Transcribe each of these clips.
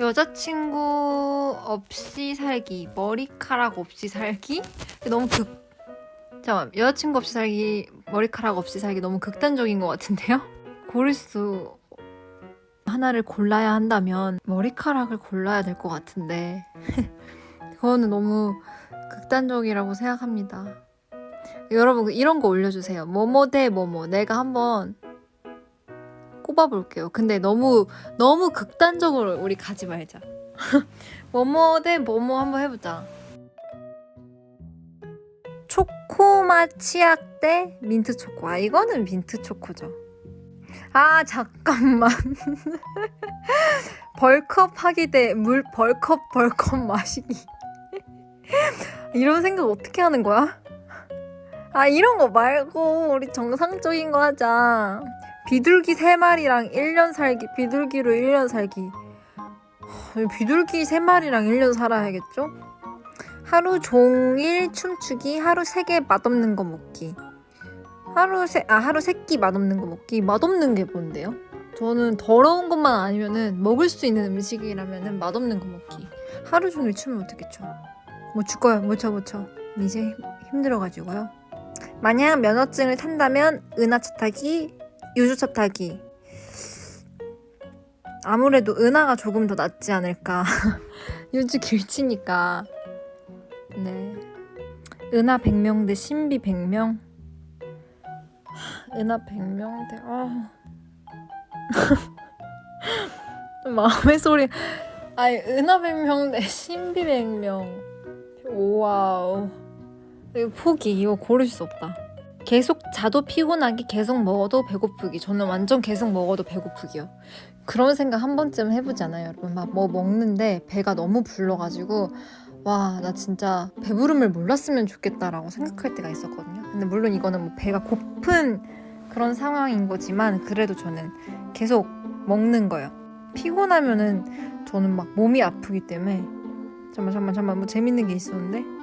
여자친구 없이 살기, 머리카락 없이 살기? 너무 극. 잠깐 여자친구 없이 살기, 머리카락 없이 살기 너무 극단적인 것 같은데요? 고를 수 하나를 골라야 한다면 머리카락을 골라야 될 것 같은데 그거는 너무 극단적이라고 생각합니다. 여러분 이런 거 올려주세요. 뭐뭐 대 뭐뭐 내가 한번 꼽아볼게요. 근데 너무 너무 극단적으로 우리 가지 말자. 뭐뭐 대 뭐뭐 한번 해보자. 초코맛 치약 대 민트 초코. 아 이거는 민트 초코죠. 아 잠깐만. 벌컵 하기 대 물 벌컵 벌컵 마시기. 이런 생각 어떻게 하는 거야? 아 이런 거 말고 우리 정상적인 거 하자. 비둘기 3마리랑 1년 살기, 비둘기로 1년 살기. 하, 비둘기 3마리랑 1년 살아야겠죠? 하루 종일 춤추기, 하루 3개 맛없는 거 먹기. 하루 세, 아, 하루 세끼 맛없는 거 먹기. 맛없는 게 뭔데요? 저는 더러운 것만 아니면은 먹을 수 있는 음식이라면은 맛없는 거 먹기. 하루 종일 춤을 어떻게 춰? 못출 거야, 못 춰, 못 춰. 이제 힘- 힘들어가지고요. 만약 면허증을 탄다면 은하차 타기, 유조차 타기. 아무래도 은하가 조금 더 낫지 않을까. 유주 길치니까. 네. 은하 100명 대 신비 100명. 하, 은하 100명 대 아. 마음의 소리. 아니 은하 100명 대 신비 100명. 와우. 이거 포기. 이거 고를 수 없다. 계속 자도 피곤하기, 계속 먹어도 배고프기. 저는 완전 계속 먹어도 배고프기요. 그런 생각 한 번쯤 해보잖아요, 여러분. 막 뭐 먹는데 배가 너무 불러가지고 와, 나 진짜 배부름을 몰랐으면 좋겠다라고 생각할 때가 있었거든요. 근데 물론 이거는 뭐 배가 고픈 그런 상황인 거지만 그래도 저는 계속 먹는 거예요. 피곤하면은 저는 막 몸이 아프기 때문에 잠만 잠만 잠만 뭐 재밌는 게 있었는데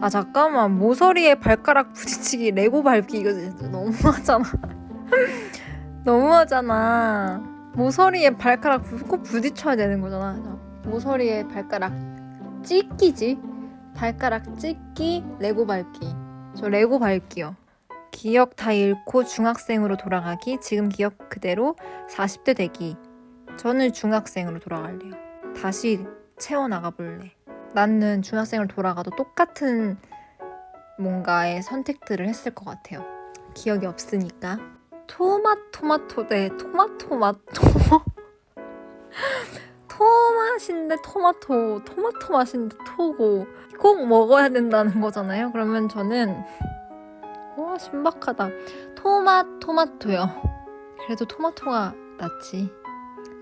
아 잠깐만. 모서리에 발가락 부딪히기 레고 밟기. 이거 진짜 너무하잖아. 너무하잖아. 모서리에 발가락 부- 꼭 부딪혀야 되는 거잖아. 모서리에 발가락 찢기지? 발가락 찢기 레고 밟기. 저 레고 밟기요. 기억 다 잃고 중학생으로 돌아가기. 지금 기억 그대로 40대 되기. 저는 중학생으로 돌아갈래요. 다시 채워나가 볼래 나는 중학생으로 돌아가도 똑같은 뭔가의 선택들을 했을 것 같아요. 기억이 없으니까. 토마토마토 대 토마토마토. 토맛인데 토마토, 토마토 맛인데 토고 꼭 먹어야 된다는 거잖아요. 그러면 저는 와 신박하다. 토마 토마토요. 그래도 토마토가 낫지.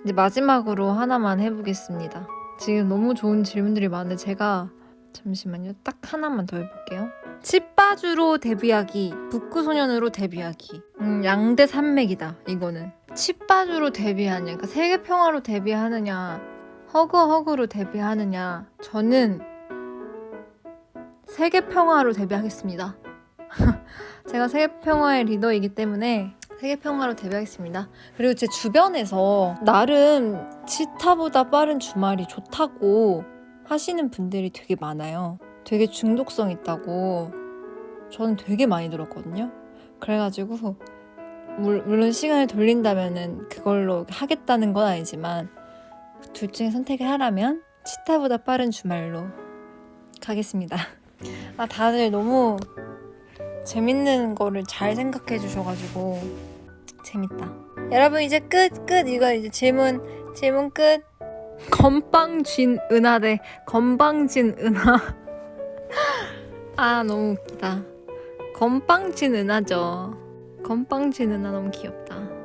이제 마지막으로 하나만 해보겠습니다. 지금 너무 좋은 질문들이 많은데 제가 잠시만요. 딱 하나만 더 해볼게요. 칩바주로 데뷔하기, 북구소년으로 데뷔하기. 음, 양대 산맥이다. 이거는 칩바주로 데뷔하냐, 그러니까 세계 평화로 데뷔하느냐, 허그 허그로 데뷔하느냐. 저는 세계 평화로 데뷔하겠습니다. 제가 세계 평화의 리더이기 때문에 세계 평화로 데뷔하겠습니다. 그리고 제 주변에서 나름 치타보다 빠른 주말이 좋다고 하시는 분들이 되게 많아요. 되게 중독성 있다고 저는 되게 많이 들었거든요. 그래가지고 물, 물론 시간을 돌린다면은 그걸로 하겠다는 건 아니지만 둘 중에 선택을 하라면 치타보다 빠른 주말로 가겠습니다. 아 다들 너무 재밌는 거를 잘 생각해 주셔가지고 재밌다. 여러분 이제 끝 끝 이거 이제 질문 질문 끝. 건빵진 은하 대 건빵진 은하. 아 너무 웃기다. 건빵진 은하죠. 건빵진 은하 너무 귀엽다.